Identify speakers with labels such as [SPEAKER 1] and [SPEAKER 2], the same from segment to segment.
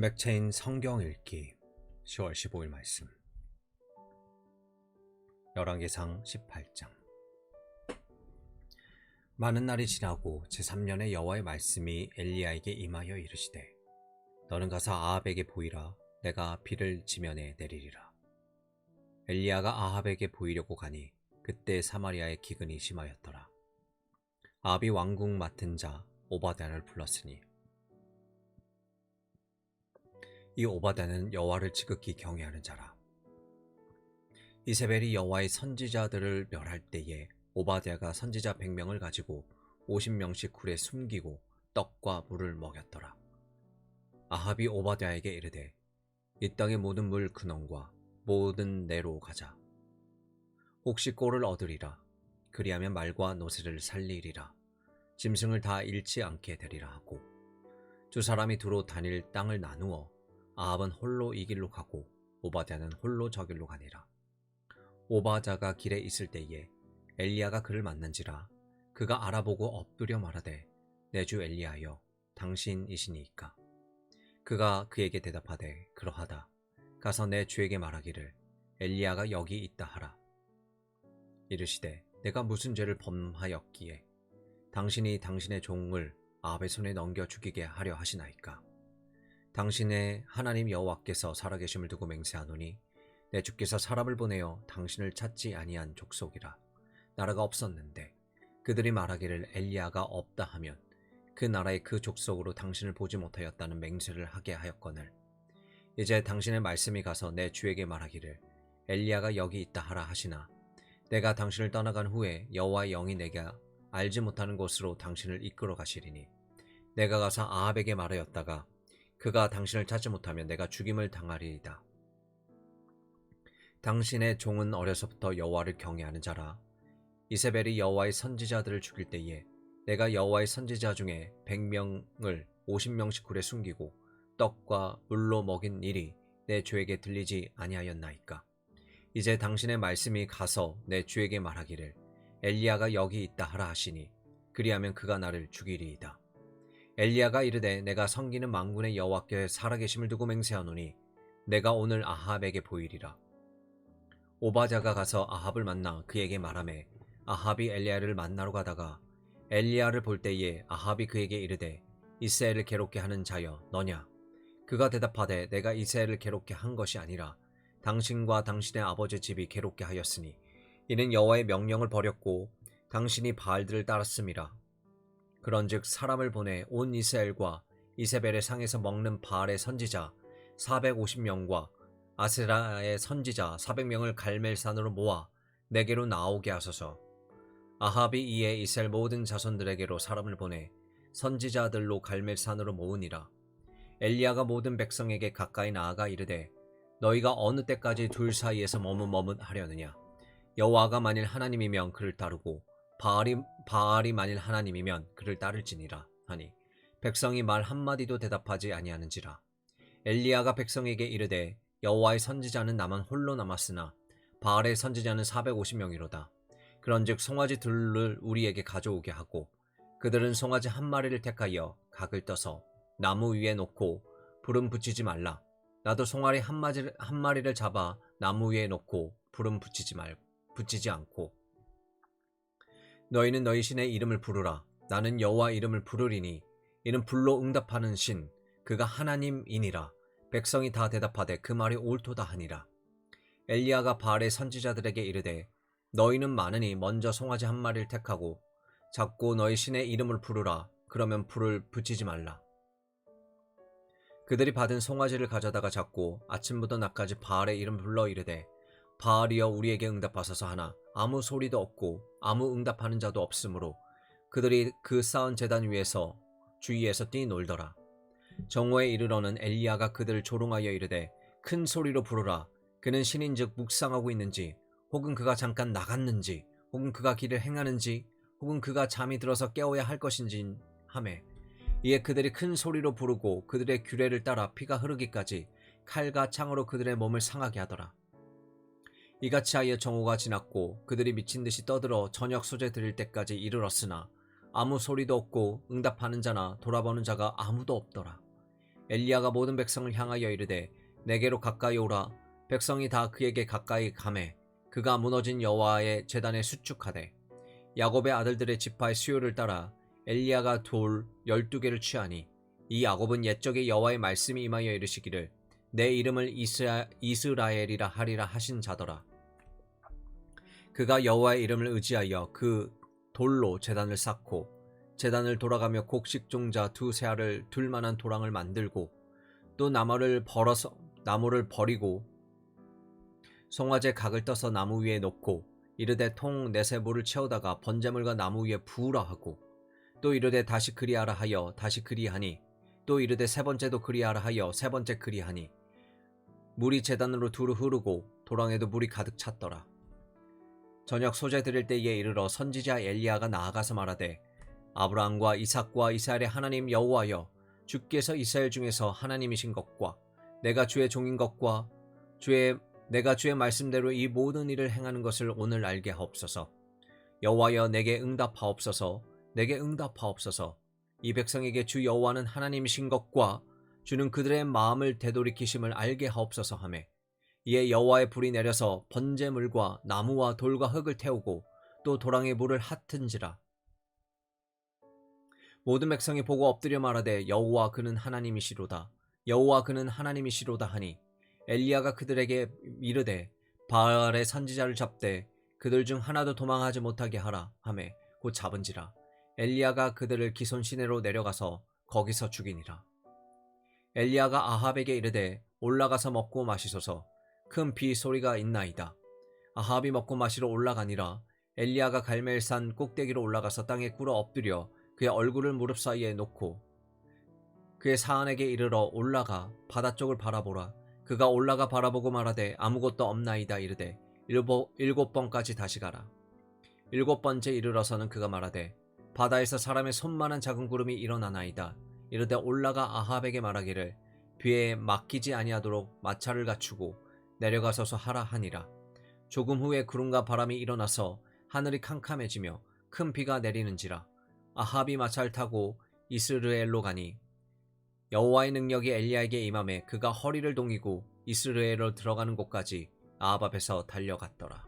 [SPEAKER 1] 맥체인 성경 읽기 10월 15일 말씀. 열왕기상 18장. 많은 날이 지나고 제3년에 여호와의 말씀이 엘리야에게 임하여 이르시되 너는 가서 아합에게 보이라. 내가 비를 지면에 내리리라. 엘리야가 아합에게 보이려고 가니 그때 사마리아의 기근이 심하였더라. 아합이 왕궁 맡은 자 오바댜를 불렀으니 이 오바다는 여호와를 지극히 경외하는 자라. 이세벨이 여호와의 선지자들을 멸할 때에 오바댜가 선지자 100명을 가지고 50명씩 굴에 숨기고 떡과 물을 먹였더라. 아합이 오바댜에게 이르되 이 땅의 모든 물 근원과 모든 내로 가자. 혹시 꼴을 얻으리라. 그리하면 말과 노새를 살리리라. 짐승을 다 잃지 않게 되리라 하고 두 사람이 두루 다닐 땅을 나누어 아합은 홀로 이 길로 가고 오바댜는 홀로 저 길로 가니라. 오바자가 길에 있을 때에 엘리야가 그를 만난지라 그가 알아보고 엎드려 말하되 내 주 엘리야여 당신이시니이까. 그가 그에게 대답하되 그러하다. 가서 내 주에게 말하기를 엘리야가 여기 있다 하라. 이르시되 내가 무슨 죄를 범하였기에 당신이 당신의 종을 아합의 손에 넘겨 죽이게 하려 하시나이까 당신의 하나님 여호와께서 살아계심을 두고 맹세하노니 내 주께서 사람을 보내어 당신을 찾지 아니한 족속이라. 나라가 없었는데 그들이 말하기를 엘리야가 없다 하면 그 나라의 그 족속으로 당신을 보지 못하였다는 맹세를 하게 하였거늘. 이제 당신의 말씀이 가서 내 주에게 말하기를 엘리야가 여기 있다 하라 하시나 내가 당신을 떠나간 후에 여호와의 영이 내가 알지 못하는 곳으로 당신을 이끌어 가시리니 내가 가서 아합에게 말하였다가 그가 당신을 찾지 못하면 내가 죽임을 당하리이다. 당신의 종은 어려서부터 여호와를 경외하는 자라. 이세벨이 여호와의 선지자들을 죽일 때에 내가 여호와의 선지자 중에 100명을 50명씩 굴에 숨기고 떡과 물로 먹인 일이 내 주에게 들리지 아니하였나이까. 이제 당신의 말씀이 가서 내 주에게 말하기를 엘리야가 여기 있다 하라 하시니 그리하면 그가 나를 죽이리이다. 엘리야가 이르되 내가 섬기는 망군의 여호와께 살아계심을 두고 맹세하노니 내가 오늘 아합에게 보이리라. 오바자가 가서 아합을 만나 그에게 말하매 아합이 엘리야를 만나러 가다가 엘리야를 볼 때에 아합이 그에게 이르되 이스라엘을 괴롭게 하는 자여 너냐 그가 대답하되 내가 이스라엘을 괴롭게 한 것이 아니라 당신과 당신의 아버지 집이 괴롭게 하였으니 이는 여호와의 명령을 버렸고 당신이 바알들을 따랐음이라 그런즉 사람을 보내 온 이스라엘과 이세벨의 상에서 먹는 바알의 선지자 450명과 아세라의 선지자 400명을 갈멜산으로 모아 내게로 나오게 하소서. 아합이 이에 이스라엘 모든 자손들에게로 사람을 보내 선지자들로 갈멜산으로 모으니라. 엘리야가 모든 백성에게 가까이 나아가 이르되 너희가 어느 때까지 둘 사이에서 머뭇머뭇 하려느냐 여호와가 만일 하나님이면 그를 따르고 바알이, 바알이 만일 하나님이면 그를 따를지니라 하니 백성이 말 한마디도 대답하지 아니하는지라. 엘리야가 백성에게 이르되 여호와의 선지자는 나만 홀로 남았으나 바알의 선지자는 450명이로다. 그런즉 송아지 둘을 우리에게 가져오게 하고 그들은 송아지 한 마리를 택하여 각을 떠서 나무 위에 놓고 불은 붙이지 말라. 나도 송아리 한, 마리, 한 마리를 잡아 나무 위에 놓고 불은 붙이지 말 붙이지 않고 너희는 너희 신의 이름을 부르라. 나는 여호와 이름을 부르리니 이는 불로 응답하는 신 그가 하나님이니라. 백성이 다 대답하되 그 말이 옳도다 하니라. 엘리야가 바알의 선지자들에게 이르되 너희는 많으니 먼저 송아지 한 마리를 택하고 잡고 너희 신의 이름을 부르라. 그러면 불을 붙이지 말라. 그들이 받은 송아지를 가져다가 잡고 아침부터 낮까지 바알의 이름 불러 이르되 바알이여 우리에게 응답하소서 하나 아무 소리도 없고 아무 응답하는 자도 없으므로 그들이 그 쌓은 재단 위에서 주위에서 뛰놀더라. 정오에 이르러는 엘리야가 그들을 조롱하여 이르되 큰 소리로 부르라. 그는 신인즉 묵상하고 있는지 혹은 그가 잠깐 나갔는지 혹은 그가 길을 행하는지 혹은 그가 잠이 들어서 깨어야 할 것인지 하매 이에 그들이 큰 소리로 부르고 그들의 규례를 따라 피가 흐르기까지 칼과 창으로 그들의 몸을 상하게 하더라. 이같이 하여 정오가 지났고 그들이 미친 듯이 떠들어 저녁 소재 드릴 때까지 이르렀으나 아무 소리도 없고 응답하는 자나 돌아보는 자가 아무도 없더라. 엘리야가 모든 백성을 향하여 이르되 내게로 가까이 오라 백성이 다 그에게 가까이 가매 그가 무너진 여호와의 제단에 수축하되 야곱의 아들들의 지파의 수요를 따라 엘리야가 돌 열두 개를 취하니 이 야곱은 옛적에 여호와의 말씀이 임하여 이르시기를 내 이름을 이스라, 이스라엘이라 하리라 하신 자더라. 그가 여호와의 이름을 의지하여 그 돌로 제단을 쌓고 제단을 돌아가며 곡식종자 두 세 알을 둘 만한 도랑을 만들고 또 나무를 벌어서 나무를 버리고 송아지 각을 떠서 나무 위에 놓고 이르되 통 넷에 물을 채우다가 번제물과 나무 위에 부으라 하고 또 이르되 다시 그리하라 하여 다시 그리하니 또 이르되 세 번째도 그리하라 하여 세 번째 그리하니 물이 제단으로 두루 흐르고 도랑에도 물이 가득 찼더라 저녁 소재 드릴 때에 이르러 선지자 엘리야가 나아가서 말하되 아브라함과 이삭과 이스라엘의 하나님 여호와여 주께서 이스라엘 중에서 하나님이신 것과 내가 주의 종인 것과 주의 내가 주의 말씀대로 이 모든 일을 행하는 것을 오늘 알게 하옵소서. 여호와여 내게 응답하옵소서. 내게 응답하옵소서. 이 백성에게 주 여호와는 하나님이신 것과 주는 그들의 마음을 되돌이키심을 알게 하옵소서 하매 이에 여호와의 불이 내려서 번제물과 나무와 돌과 흙을 태우고 또 도랑의 물을 핫은지라. 모든 백성이 보고 엎드려 말하되 여호와 그는 하나님이시로다 여호와 그는 하나님이시로다 하니 엘리야가 그들에게 이르되 바알의 선지자를 잡되 그들 중 하나도 도망하지 못하게 하라 하매 곧 잡은지라 엘리야가 그들을 기손 시내로 내려가서 거기서 죽이니라. 엘리야가 아합에게 이르되 올라가서 먹고 마시소서. 큰 비 소리가 있나이다. 아합이 먹고 마시러 올라가니라. 엘리야가 갈멜산 꼭대기로 올라가서 땅에 꿇어 엎드려 그의 얼굴을 무릎 사이에 놓고 그의 사안에게 이르러 올라가 바다 쪽을 바라보라. 그가 올라가 바라보고 말하되 아무것도 없나이다 이르되 일곱, 번까지 다시 가라. 일곱 번째 이르러서는 그가 말하되 바다에서 사람의 손만한 작은 구름이 일어나나이다. 이르되 올라가 아합에게 말하기를 비에 맡기지 아니하도록 마차를 갖추고 내려가서서 하라 하니라. 조금 후에 구름과 바람이 일어나서 하늘이 캄캄해지며 큰 비가 내리는지라. 아합이 마차를 타고 이스르엘로 가니 여호와의 능력이 엘리야에게 임함에 그가 허리를 동이고 이스라엘로 들어가는 곳까지 아합 앞에서 달려갔더라.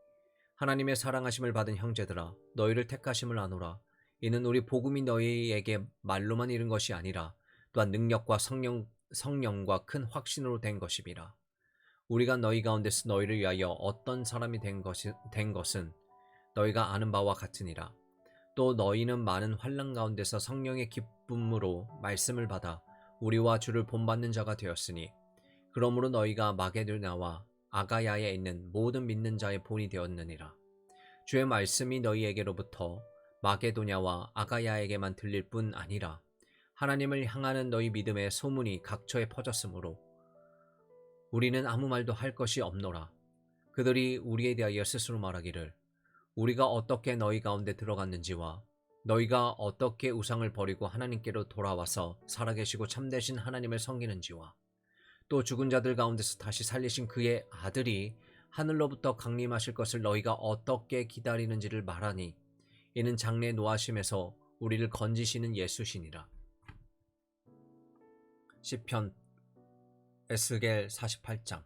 [SPEAKER 1] 하나님의 사랑하심을 받은 형제들아 너희를 택하심을 아노라. 이는 우리 복음이 너희에게 말로만 이른 것이 아니라 또한 능력과 성령, 성령과 큰 확신으로 된 것임이라. 우리가 너희 가운데서 너희를 위하여 어떤 사람이 된, 것이, 된 것은 너희가 아는 바와 같으니라. 또 너희는 많은 환란 가운데서 성령의 기쁨으로 말씀을 받아 우리와 주를 본받는 자가 되었으니 그러므로 너희가 마게도냐와 아가야에 있는 모든 믿는 자의 본이 되었느니라. 주의 말씀이 너희에게로부터 마게도냐와 아가야에게만 들릴 뿐 아니라 하나님을 향하는 너희 믿음의 소문이 각처에 퍼졌으므로 우리는 아무 말도 할 것이 없노라. 그들이 우리에 대하여 스스로 말하기를 우리가 어떻게 너희 가운데 들어갔는지와 너희가 어떻게 우상을 버리고 하나님께로 돌아와서 살아계시고 참되신 하나님을 섬기는지와 또 죽은 자들 가운데서 다시 살리신 그의 아들이 하늘로부터 강림하실 것을 너희가 어떻게 기다리는지를 말하니 이는 장래 노하심에서 우리를 건지시는 예수시니라. 시편 에스겔 48장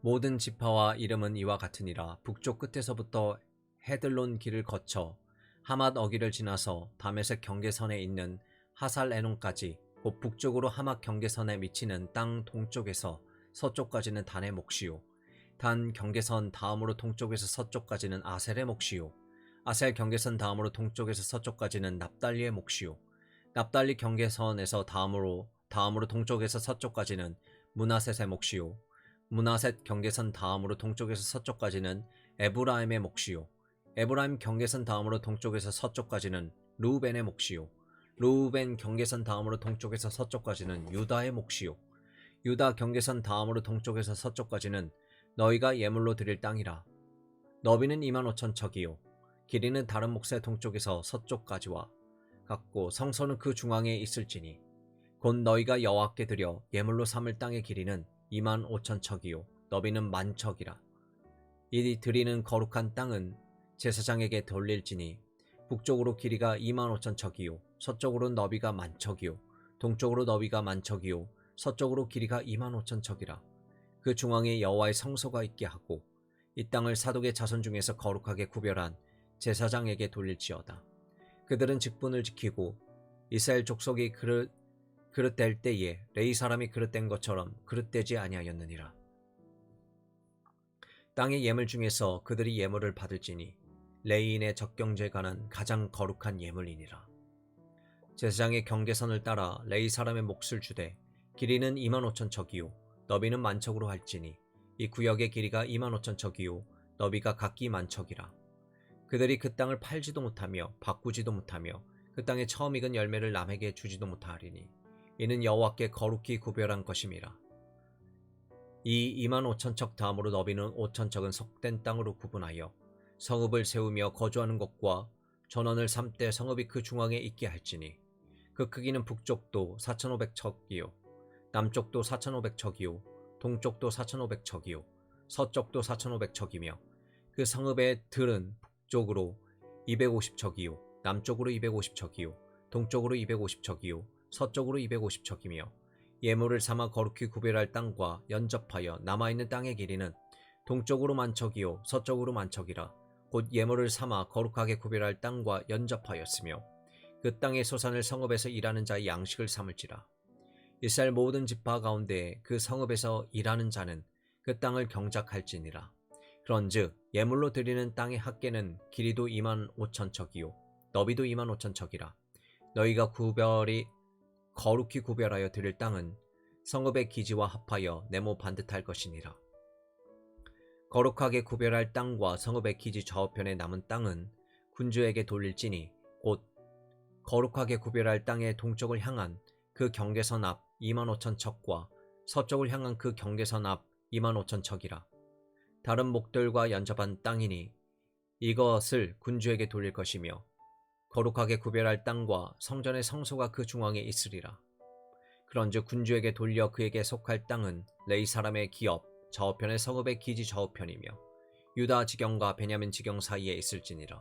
[SPEAKER 1] 모든 지파와 이름은 이와 같으니라 북쪽 끝에서부터 헤들론 길을 거쳐 하맛 어기를 지나서 다메섹 경계선에 있는 하살 에논까지 곧 북쪽으로 하맛 경계선에 미치는 땅 동쪽에서 서쪽까지는 단의 몫이요. 단 경계선 다음으로 동쪽에서 서쪽까지는 아셀의 몫이요. 아셀 경계선 다음으로 동쪽에서 서쪽까지는 납달리의 몫이요. 납달리 경계선에서 다음으로 다음으로 동쪽에서 서쪽까지는 문하셋의 몫이요. 문하셋 경계선 다음으로 동쪽에서 서쪽까지는 에브라임의 몫이요. 에브라임 경계선 다음으로 동쪽에서 서쪽까지는 루벤의 몫이요 루벤 경계선 다음으로 동쪽에서 서쪽까지는 유다의 몫이요. 유다 경계선 다음으로 동쪽에서 서쪽까지는 너희가 예물로 드릴 땅이라. 너비는 2만 5천 척이요. 길이는 다른 몫의 동쪽에서 서쪽까지와. 같고 성소는 그 중앙에 있을지니 곧 너희가 여호와께 드려 예물로 삼을 땅의 길이는 2만 5천 척이요. 너비는 만 척이라. 이 드리는 거룩한 땅은 제사장에게 돌릴지니 북쪽으로 길이가 2만 5천 척이요 서쪽으로 너비가 만 척이요. 동쪽으로 너비가 만 척이요. 서쪽으로 길이가 2만 5천 척이라. 그 중앙에 여호와의 성소가 있게 하고 이 땅을 사독의 자손 중에서 거룩하게 구별한 제사장에게 돌릴지어다. 그들은 직분을 지키고 이스라엘 족속이 그릇 그릇될 때에 레이 사람이 그릇된 것처럼 그릇되지 아니하였느니라. 땅의 예물 중에서 그들이 예물을 받을지니 레이인의 적경제에 관한 가장 거룩한 예물이니라. 제사장의 경계선을 따라 레이 사람의 몫을 주되 길이는 2만 5천 척이요 너비는 만 척으로 할지니 이 구역의 길이가 2만 5천 척이요 너비가 각기 만 척이라. 그들이 그 땅을 팔지도 못하며 바꾸지도 못하며 그 땅에 처음 익은 열매를 남에게 주지도 못하리니 이는 여호와께 거룩히 구별한 것임이라. 이 2만 5천 척 다음으로 너비는 5천 척은 속된 땅으로 구분하여 성읍을 세우며 거주하는 것과 전원을 삼때 성읍이 그 중앙에 있게 할지니 그 크기는 북쪽도 4,500척이요. 남쪽도 4,500척이요. 동쪽도 4,500척이요. 서쪽도 4,500척이며 그 성읍의 들은 북쪽으로 250척이요. 남쪽으로 250척이요. 동쪽으로 250척이요. 서쪽으로 250척이며 예물을 삼아 거룩히 구별할 땅과 연접하여 남아있는 땅의 길이는 동쪽으로 만척이요. 서쪽으로 만척이라 곧 예물을 삼아 거룩하게 구별할 땅과 연접하였으며 그 땅의 소산을 성읍에서 일하는 자의 양식을 삼을지라. 이스라엘 모든 지파 가운데 그 성읍에서 일하는 자는 그 땅을 경작할지니라. 그런즉 예물로 드리는 땅의 합계는 길이도 2만 5천 척이요 너비도 2만 5천 척이라. 너희가 구별이 거룩히 구별하여 드릴 땅은 성읍의 기지와 합하여 네모 반듯할 것이니라. 거룩하게 구별할 땅과 성읍의 기지 좌우편에 남은 땅은 군주에게 돌릴지니 곧 거룩하게 구별할 땅의 동쪽을 향한 그 경계선 앞 2만 5천 척과 서쪽을 향한 그 경계선 앞 2만 5천 척이라. 다른 목들과 연접한 땅이니 이것을 군주에게 돌릴 것이며 거룩하게 구별할 땅과 성전의 성소가 그 중앙에 있으리라. 그런즉 군주에게 돌려 그에게 속할 땅은 레이 사람의 기업 저편의 성읍의 기지 저편이며 유다 지경과 베냐민 지경 사이에 있을지니라.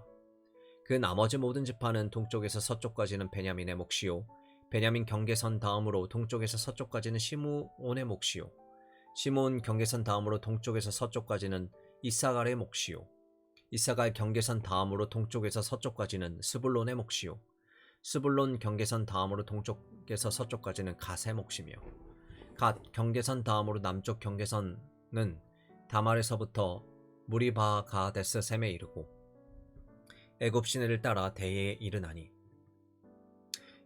[SPEAKER 1] 그 나머지 모든 지파는 동쪽에서 서쪽까지는 베냐민의 몫이요. 베냐민 경계선 다음으로 동쪽에서 서쪽까지는 시므온의 몫이요. 시므온 경계선 다음으로 동쪽에서 서쪽까지는 이사갈의 몫이요. 이사갈 경계선 다음으로 동쪽에서 서쪽까지는 스불론의 몫이요. 스불론 경계선 다음으로 동쪽에서 서쪽까지는 갓의 몫이며 갓 경계선 다음으로 남쪽 경계선은 다말에서부터 무리바 가데스 셈에 이르고 애굽 시내를 따라 대에 이르나니.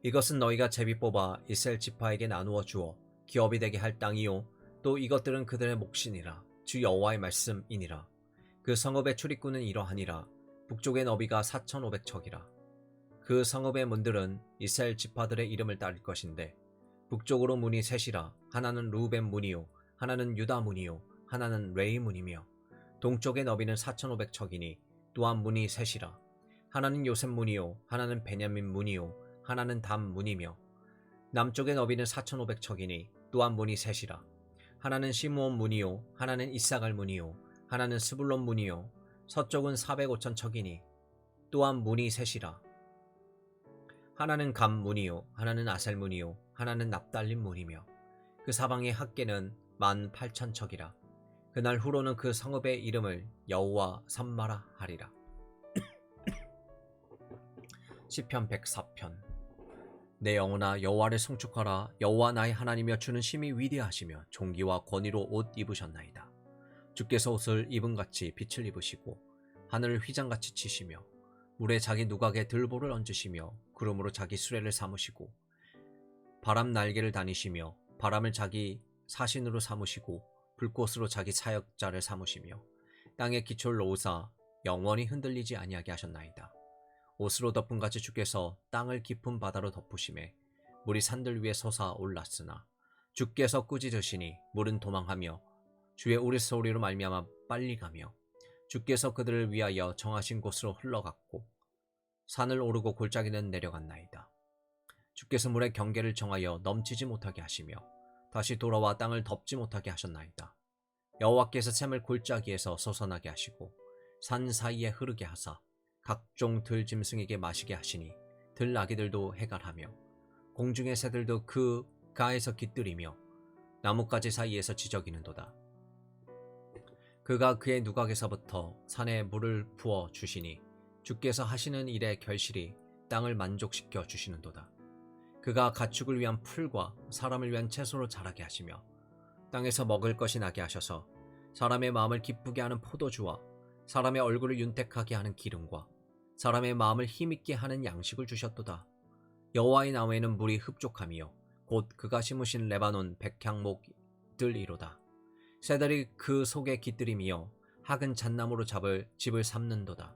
[SPEAKER 1] 이것은 너희가 제비 뽑아 이스라엘 지파에게 나누어 주어 기업이 되게 할 땅이요. 또 이것들은 그들의 몫이니라. 주 여호와의 말씀이니라. 그 성읍의 출입구는 이러하니라. 북쪽의 너비가 4,500척이라. 그 성읍의 문들은 이스라엘 지파들의 이름을 따를 것인데 북쪽으로 문이 셋이라. 하나는 루벤 문이요. 하나는 유다 문이요. 하나는 레이 문이며 동쪽의 너비는 4,500척이니 또한 문이 셋이라 하나는 요셉 문이요 하나는 베냐민 문이요 하나는 담 문이며 남쪽의 너비는 4,500척이니 또한 문이 셋이라. 하나는 시므온 문이요 하나는 이사갈 문이요 하나는 스불론 문이요 서쪽은 405천 척이니 또한 문이 셋이라. 하나는 감 문이요 하나는 아셀 문이요 하나는 납달림 문이며 그 사방의 만 팔천 척이라. 그날 후로는 그 성읍의 이름을 여호와 삼마라 하리라 시편 104편. 내 영혼아 여호와를 송축하라. 여호와 나의 하나님이여 주는 심히 위대하시며 종기와 권위로 옷 입으셨나이다. 주께서 옷을 입은같이 빛을 입으시고 하늘을 휘장같이 치시며 물에 자기 누각에 들보를 얹으시며 구름으로 자기 수레를 삼으시고 바람 날개를 다니시며 바람을 자기 사신으로 삼으시고 불꽃으로 자기 사역자를 삼으시며 땅의 기초를 놓으사 영원히 흔들리지 아니하게 하셨나이다. 옷으로 덮은 같이 주께서 땅을 깊은 바다로 덮으심에 물이 산들 위에 솟아 올랐으나 주께서 꾸짖으시니 물은 도망하며 주의 우리 소리로 말미암아 빨리 가며 주께서 그들을 위하여 정하신 곳으로 흘러갔고 산을 오르고 골짜기는 내려갔나이다. 주께서 물의 경계를 정하여 넘치지 못하게 하시며 다시 돌아와 땅을 덮지 못하게 하셨나이다. 여호와께서 샘을 골짜기에서 솟아나게 하시고 산 사이에 흐르게 하사 각종 들 짐승에게 마시게 하시니 들 나귀들도 해갈하며 공중의 새들도 그 가에서 깃들이며 나뭇가지 사이에서 지저귀는도다. 그가 그의 누각에서부터 산에 물을 부어 주시니 주께서 하시는 일의 결실이 땅을 만족시켜 주시는도다. 그가 가축을 위한 풀과 사람을 위한 채소로 자라게 하시며 땅에서 먹을 것이 나게 하셔서 사람의 마음을 기쁘게 하는 포도주와 사람의 얼굴을 윤택하게 하는 기름과 사람의 마음을 힘있게 하는 양식을 주셨도다. 여호와의 나무에는 물이 흡족함이요 곧 그가 심으신 레바논 백향목들 이로다. 새들이 그 속에 깃들임이요 학은 잣나무로 잡을 집을 삼는도다.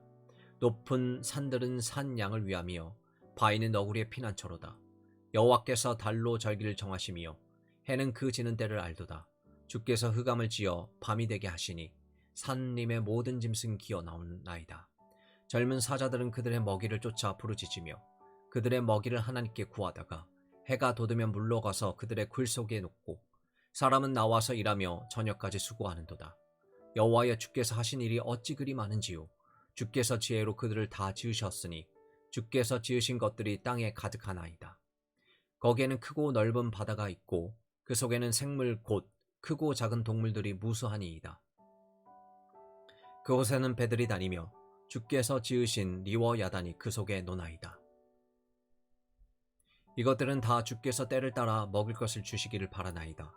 [SPEAKER 1] 높은 산들은 산 양을 위함이요 바위는 너구리의 피난처로다. 여호와께서 달로 절기를 정하심이요 해는 그 지는 때를 알도다. 주께서 흑암을 지어 밤이 되게 하시니 산림의 모든 짐승 기어 나온 나이다. 젊은 사자들은 그들의 먹이를 쫓아 부르짖으며 그들의 먹이를 하나님께 구하다가 해가 돋으면 물러가서 그들의 굴 속에 놓고 사람은 나와서 일하며 저녁까지 수고하는도다. 여호와여 주께서 하신 일이 어찌 그리 많은지요. 주께서 지혜로 그들을 다 지으셨으니 주께서 지으신 것들이 땅에 가득하나이다. 거기에는 크고 넓은 바다가 있고 그 속에는 생물 곧 크고 작은 동물들이 무수하니이다. 그곳에는 배들이 다니며 주께서 지으신 리워 야단이 그 속에 노나이다. 이것들은 다 주께서 때를 따라 먹을 것을 주시기를 바라나이다.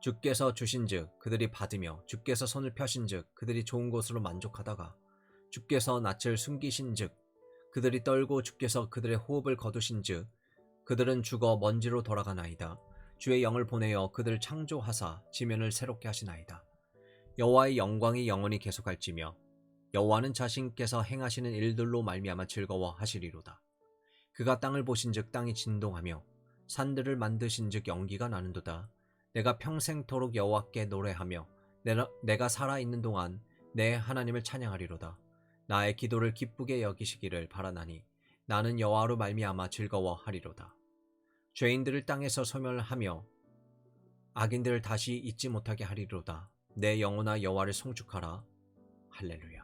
[SPEAKER 1] 주께서 주신즉 그들이 받으며 주께서 손을 펴신즉 그들이 좋은 것으로 만족하다가 주께서 낯을 숨기신즉 그들이 떨고 주께서 그들의 호흡을 거두신즉 그들은 죽어 먼지로 돌아가나이다. 주의 영을 보내어 그들을 창조하사 지면을 새롭게 하시나이다. 여호와의 영광이 영원히 계속할지며 여호와는 자신께서 행하시는 일들로 말미암아 즐거워하시리로다. 그가 땅을 보신즉 땅이 진동하며 산들을 만드신즉 연기가 나는도다. 내가 평생토록 여호와께 노래하며 내가, 내가 살아 있는 동안 내 하나님을 찬양하리로다. 나의 기도를 기쁘게 여기시기를 바라나니 나는 여호와로 말미암아 즐거워하리로다. 죄인들을 땅에서 소멸하며 악인들을 다시 잊지 못하게 하리로다. 내 영혼아 여호와를 송축하라. 할렐루야.